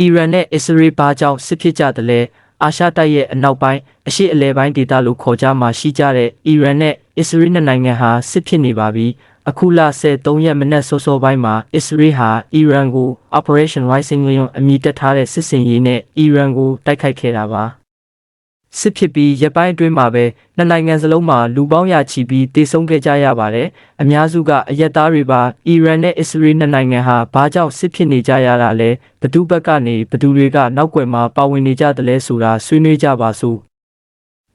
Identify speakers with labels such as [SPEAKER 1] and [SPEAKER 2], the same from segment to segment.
[SPEAKER 1] အီရန်နဲ့အစ္စရေးဘာကြောင့်စစ်ဖြစ်ကြတယ်လဲအာရှတိုက်ရဲ့အနောက်ပိုင်းအရှေ့အလယ်ပိုင်းဒေသလို့ခေါ်ကြမှာရှိကြတဲ့အီရန်နဲ့အစ္စရေးနှစ်နိုင်ငံဟာစစ်ဖြစ်နေပါပြီအခုလ13ရက်မနက်စောစောပိုင်းမှာအစ္စရေးဟာအီရန်ကို Operation Rising Lion အမည်တက်ထားတဲ့စစ်စင်ရေးနဲ့အီရန်ကိုတိုက်ခိုက်ခဲ့တာပါ စစ်ဖြစ်ပြီးရပိုင်းအတွင်းမှာပဲနှစ်နိုင်ငံစလုံးမှာလူပေါင်းရာချီပြီးတေဆုံးခဲ့ကြရပါတယ်။အများစုကအရက်သားတွေပါအီရန်နဲ့အစ္စရေးနှစ်နိုင်ငံဟာဘာကြောင့်စစ်ဖြစ်နေကြရတာလဲဘသူဘက်ကနေဘသူတွေကနောက်ွယ်မှာပါဝင်နေကြတယ်လဲဆိုတာဆွေးနွေးကြပါစို့။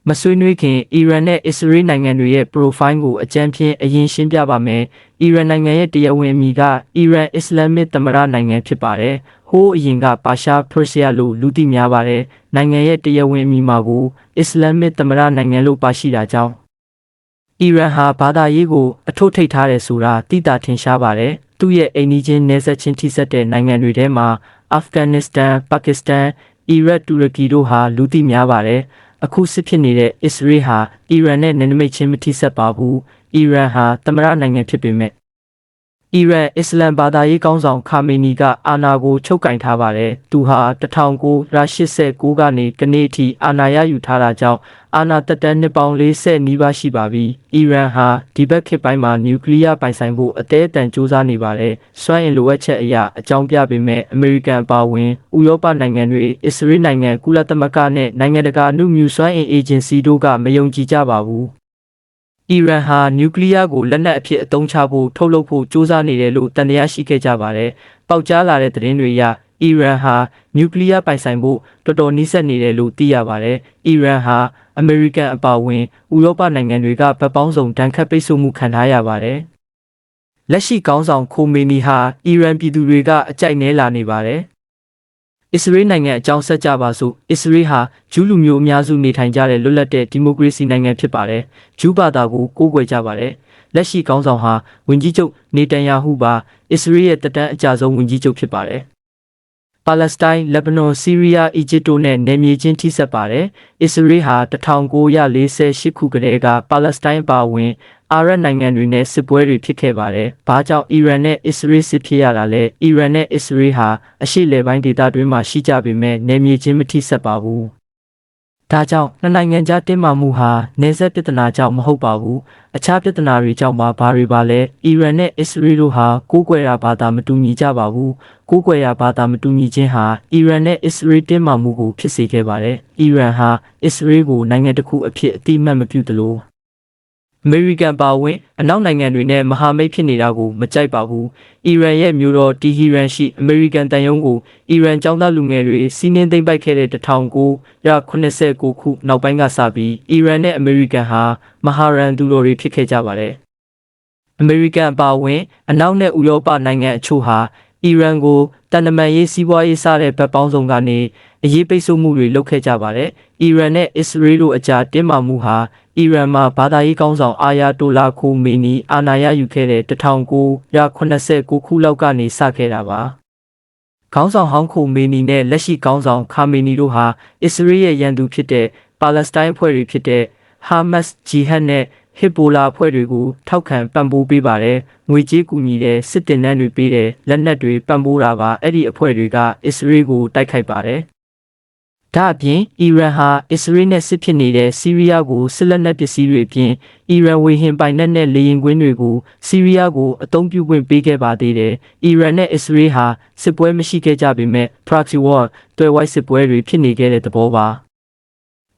[SPEAKER 1] မဆွေးနွေးခင်အီရန်နဲ့အစ္စရေးနိုင်ငံတွေရဲ့ profile ကိုအကြံဖြင့်အရင်ရှင်းပြပါမယ်။အီရန်နိုင်ငံရဲ့တရားဝင်အမည်ကအီရန်အစ္စလာမစ်သမ္မတနိုင်ငံဖြစ်ပါတယ်။ဟိုးအရင်ကပါရှားပရဆီယာလို့လူသိများပါတယ်။နိုင်ငံရဲ့တရားဝင်အမည်မှာကိုအစ္စလာမစ်သမ္မတနိုင်ငံလို့ပါရှိတာကြောင့်အီရန်ဟာဘာသာရေးကိုအထုတ်ထိပ်ထားတယ်ဆိုတာသိတာထင်ရှားပါတယ်။သူ့ရဲ့အိမ်နီးချင်းနယ်စပ်ချင်းထိစပ်တဲ့နိုင်ငံတွေထဲမှာအာဖဂန်နစ္စတန်၊ပါကစ္စတန်၊အီရတ်၊တူရကီတို့ဟာလူသိများပါတယ်။ အခုစစ်ဖြစ်နေတဲ့အစ္စရေးဟာအီရန်နဲ့နယ်နိမိတ်ချင်းမထိစပ်ပါဘူး။အီရန်ဟာသမ္မတနိုင်ငံဖြစ်ပေမဲ့ အီရန်အစ္စလမ်ဘာသာရေးကောင်းဆောင်ခါမေနီကအာဏာကိုချုပ်ကင်ထားပါတယ်။သူဟာ1989ကနေကနေ့အထိအာဏာရယူထားတာကြောင့်အာဏာတက်တန်းနှစ်ပေါင်း40နီးပါးရှိပါပြီ။အီရန်ဟာဒီဘက်ခေတ်ပိုင်းမှာနျူကလ িয়ার ပိုင်ဆိုင်ဖို့အသေးအတန်စ조사နေပါတယ်။စွမ်းအင်လိုအပ်ချက်အရအကြောင်းပြပေမဲ့အမေရိကန်ပါဝင်ဥရောပနိုင်ငံတွေအစ္စရေးနိုင်ငံကုလသမဂ္ဂနဲ့နိုင်ငံတကာအမှုမြူစွမ်းအင်အေဂျင်စီတို့ကမယုံကြည်ကြပါဘူး။ အီရန်ဟာနျူကလ িয়ার ကိုလက်နက်အဖြစ်အသုံးချဖို့ထုတ်လုပ်ဖို့စ조사နေတယ်လို့တန်တရားရှိခဲ့ကြပါတယ်။ပေါက်ကြားလာတဲ့သတင်းတွေအရအီရန်ဟာနျူကလ িয়ার ပိုင်ဆိုင်ဖို့တော်တော်နှိစက်နေတယ်လို့သိရပါတယ်။အီရန်ဟာအမေရိကန်အပါအဝင်ဥရောပနိုင်ငံတွေကဗတ်ပေါင်းစုံတန်ခတ်ပိတ်ဆို့မှုခံထားရပါတယ်။လက်ရှိကောင်းဆောင်ခိုမေနီဟာအီရန်ပြည်သူတွေကအကြိုက်နဲလာနေပါတယ်။ အစ္စရေးနိုင်ငံအကြောင်းဆက်ကြပါစို့အစ္စရေးဟာဂျူးလူမျိုးအများစုနေထိုင်ကြတဲ့လွတ်လပ်တဲ့ဒီမိုကရေစီနိုင်ငံဖြစ်ပါတယ်ဂျူးဘာသာကိုကိုးကွယ်ကြပါတယ်လက်ရှိကောင်းဆောင်ဟာဝန်ကြီးချုပ်နေတန်ယာဟုပါအစ္စရေးရဲ့တတန်းအကြဆုံးဝန်ကြီးချုပ်ဖြစ်ပါတယ်ပါလက်စတိုင်းလက်ဘနွန်ဆီးရီးယားအီဂျစ်တို့နဲ့နယ်မြေချင်းထိစပ်ပါတယ်။အစ္စရေးဟာ1948ခုကတည်းကပါလက်စတိုင်းပါဝင် အာရပ်နိုင်ငံတွေနဲ့စစ်ပွဲတွေဖြစ်ခဲ့ပါတယ်။ဘာကြောင့်အီရန်နဲ့အစ္စရေးစစ်ဖြစ်ရတာလဲ။အီရန်နဲ့အစ္စရေးဟာအရှေ့လယ်ပိုင်းဒေသတွင်းမှာရှိကြပေမဲ့နယ်မြေချင်းမထိစပ်ပါဘူး။ဒါကြောင့်နှစ်နိုင်ငံကြားတင်းမာမှုဟာနေဆက်ပြဿနာကြောင့်မဟုတ်ပါဘူး။အခြားပြဿနာတွေကြောင့်ပါဘာတွေပါလဲ။အီရန်နဲ့အစ္စရေးတို့ဟာကိုးကွယ်ရာဘာသာမတူညီကြပါဘူး။ကိုးကွယ်ရာဘာသာမတူညီခြင်းဟာအီရန်နဲ့အစ္စရေးတင်းမာမှုကိုဖြစ်စေခဲ့ပါတယ်။အီရန်ဟာအစ္စရေးကိုနိုင်ငံတစ်ခုအဖြစ်အတိအမှတ်မပြုသလို အမေရိကန်ပါဝင်အနောက်နိုင်ငံတွေနဲ့မဟာမိတ်ဖြစ်နေတာကိုမကြိုက်ပါဘူး။အီရန်ရဲ့မြို့တော်တီဟီရန်ရှိအမေရိကန်တန်ယုံကိုအီရန်ចောင်းသားလူငယ်တွေစီးနင်းသိမ်းပိုက်ခဲ့တဲ့1989ခုနောက်ပိုင်းကစပြီးအီရန်နဲ့အမေရိကန်ဟာမဟာရန်သူတော်တွေဖြစ်ခဲ့ကြပါတယ်။အမေရိကန်ပါဝင်အနောက်နဲ့ဥရောပနိုင်ငံအချို့ဟာအီရန်ကိုတန်တမန်ရေးစီးပွားရေးစတဲ့ဗတ်ပေါင်းစုံကနေအရေးပိတ်ဆို့မှုတွေလုပ်ခဲ့ကြပါတယ်။အီရန်နဲ့အစ္စရေးတို့အကြားတင်းမာမှုဟာ အီရန်မှာဘာသာရေးကောင်းဆောင်အာယာတိုလာခိုမီနီအာဏာရယူခဲ့တဲ့1989ခုလောက်ကနေစခဲ့တာပါ။ခေါင်းဆောင်ဟောင်းခိုမီနီနဲ့လက်ရှိခေါင်းဆောင်ခါမီနီတို့ဟာအစ္စရေးရဲ့ရန်သူဖြစ်တဲ့ပါလက်စတိုင်းအဖွဲ့တွေဖြစ်တဲ့ဟာမတ်ဂျီဟတ်နဲ့ဟစ်ပိုလာအဖွဲ့တွေကိုထောက်ခံပံ့ပိုးပေးပါတယ်။ငွေကြေးကူညီတဲ့စစ်တင်နှန်းတွေပေးတဲ့လက်နက်တွေပံ့ပိုးတာပါအဲ့ဒီအဖွဲ့တွေကအစ္စရေးကိုတိုက်ခိုက်ပါတယ်။ ဒါအပြင်အီရန်ဟာအစ္စရေးနဲ့စစ်ဖြစ်နေတဲ့ဆီးရီးယားကိုစစ်လက်နက်ပစ္စည်းတွေအပြင်အီရန်ဝေဟင်ပိုင်နက်နဲ့လေယာဉ်ကွင်းတွေကိုဆီးရီးယားကိုအသုံးပြုခွင့်ပေးခဲ့ပါသေးတယ်။အီရန်နဲ့အစ္စရေးဟာစစ်ပွဲမရှိခဲ့ကြပေမဲ့ proxy war တွဲဝိုက်စစ်ပွဲတွေဖြစ်နေခဲ့တဲ့သဘောပါ။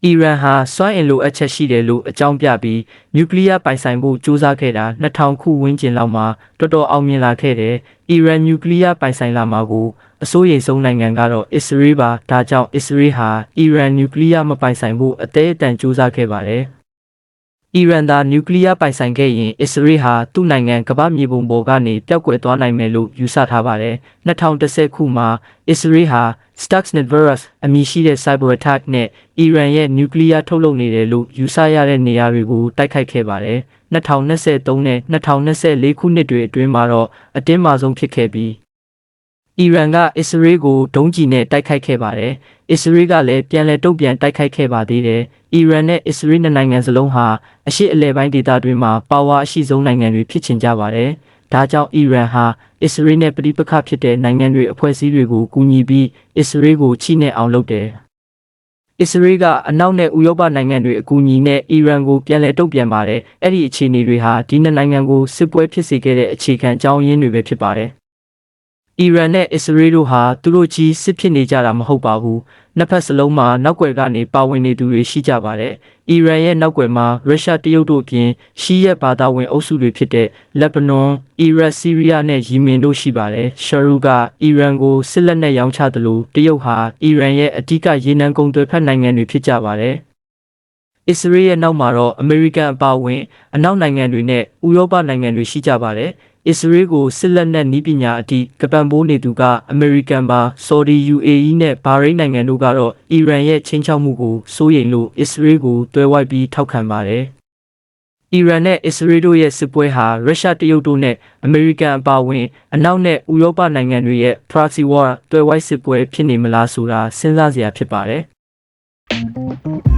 [SPEAKER 1] အီရန်ဟာစွမ်းအင်လိုအပ်ချက်ရှိတယ်လို့အကြောင်းပြပြီးနျူကလ িয়ার ပိုင်ဆိုင်ဖို့ကြိုးစားခဲ့တာ2000ခုဝန်းကျင်လောက်မှာတော်တော်အောင်မြင်လာခဲ့တယ်။အီရန်နျူကလ িয়ার ပိုင်ဆိုင်လာမှာကိုအစိုးရိမ်ဆုံးနိုင်ငံကတော့အစ္စရေးပါဒါကြောင့်အစ္စရေးဟာအီရန်နျူကလ িয়ার မပိုင်ဆိုင်ဖို့အသေးအတန်ကြိုးစားခဲ့ပါတယ်။ အီရန်သာနျူကလ িয়ার ပိုင်ဆိုင်ခဲ့ရင်အစ္စရေးဟာသူ့နိုင်ငံကမ္ဘာမြေပုံပေါ်ကနေပျောက်ကွယ်သွားနိုင်မယ်လို့ယူဆထားပါတယ်။2010ခုမှာအစ္စရေးဟာ Stuxnet virus အမည်ရှိတဲ့ cyber attack နဲ့အီရန်ရဲ့နျူကလ িয়ার ထုတ်လုပ်နေတယ်လို့ယူဆရတဲ့နေရာတွေကိုတိုက်ခိုက်ခဲ့ပါတယ်။2023နဲ့2024ခုနှစ်တွေအတွင်းမှာတော့အတင်းမာဆုံးဖြစ်ခဲ့ပြီး အီရန်ကအစ္စရေးကိုဒုံးကျည်နဲ့တိုက်ခိုက်ခဲ့ပါတယ်။အစ္စရေးကလည်းပြန်လည်တုံ့ပြန်တိုက်ခိုက်ခဲ့ပါသေးတယ်။အီရန်နဲ့အစ္စရေးနှစ်နိုင်ငံစလုံးဟာအရှိအလဲပိုင်းဒေသတွင်းမှာပါဝါအရှိဆုံးနိုင်ငံတွေဖြစ်ချင်ကြပါတယ်။ဒါကြောင့်အီရန်ဟာအစ္စရေးနဲ့ပြည်ပခတ်ဖြစ်တဲ့နိုင်ငံတွေအဖွဲ့အစည်းတွေကိုကူညီပြီးအစ္စရေးကိုချိနဲ့အောင်လုပ်တယ်။အစ္စရေးကအနောက်နဲ့ဥရောပနိုင်ငံတွေအကူအညီနဲ့အီရန်ကိုပြန်လည်တုံ့ပြန်ပါတယ်။အဲ့ဒီအခြေအနေတွေဟာဒီနှစ်နိုင်ငံကိုစစ်ပွဲဖြစ်စေခဲ့တဲ့အခြေခံအကြောင်းရင်းတွေပဲဖြစ်ပါတယ်။ အီရန်နဲ့အစ္စရေးတို့ဟာသူတို့ကြီးစစ်ဖြစ်နေကြတာမဟုတ်ပါဘူး။နှစ်ဖက်စလုံးမှာနောက်ွယ်ကနေပါဝင်နေသူတွေရှိကြပါတယ်။အီရန်ရဲ့နောက်ွယ်မှာရုရှားတရုတ်တို့အပြင်ရှီးရဲ့ဘာသာဝင်အုပ်စုတွေဖြစ်တဲ့လက်ဘနွန်၊အီရတ်၊ဆီးရီးယားနဲ့ယီမင်တို့ရှိပါတယ်။ရှာရူကအီရန်ကိုစစ်လက်နက်ရောင်းချသလိုတရုတ်ဟာအီရန်ရဲ့အဓိကရေနံကုန်သွယ်ဖက်နိုင်ငံတွေဖြစ်ကြပါတယ်။အစ္စရေးရဲ့နောက်မှာတော့အမေရိကန်အပါအဝင်အနောက်နိုင်ငံတွေနဲ့ဥရောပနိုင်ငံတွေရှိကြပါတယ်။ အစ္စရေးကိုစစ်လက်နက်နည်းပညာအထိကပံပိုးနေသူကအမေရိကန်ပါဆော်ဒီ UAE နဲ့ဘာရိန်းနိုင်ငံတို့ကတော့အီရန်ရဲ့ချင်းချောက်မှုကိုစိုးရိမ်လို့အစ္စရေးကိုတွဲဝိုက်ပြီးထောက်ခံပါတယ်။အီရန်နဲ့အစ္စရေးတို့ရဲ့စစ်ပွဲဟာရုရှားတရုတ်တို့နဲ့အမေရိကန်အပါအဝင်အနောက်နဲ့ဥရောပနိုင်ငံတွေရဲ့ proxy war တွဲဝိုက်စစ်ပွဲဖြစ်နေမလားဆိုတာစဉ်းစားစရာဖြစ်ပါတယ်။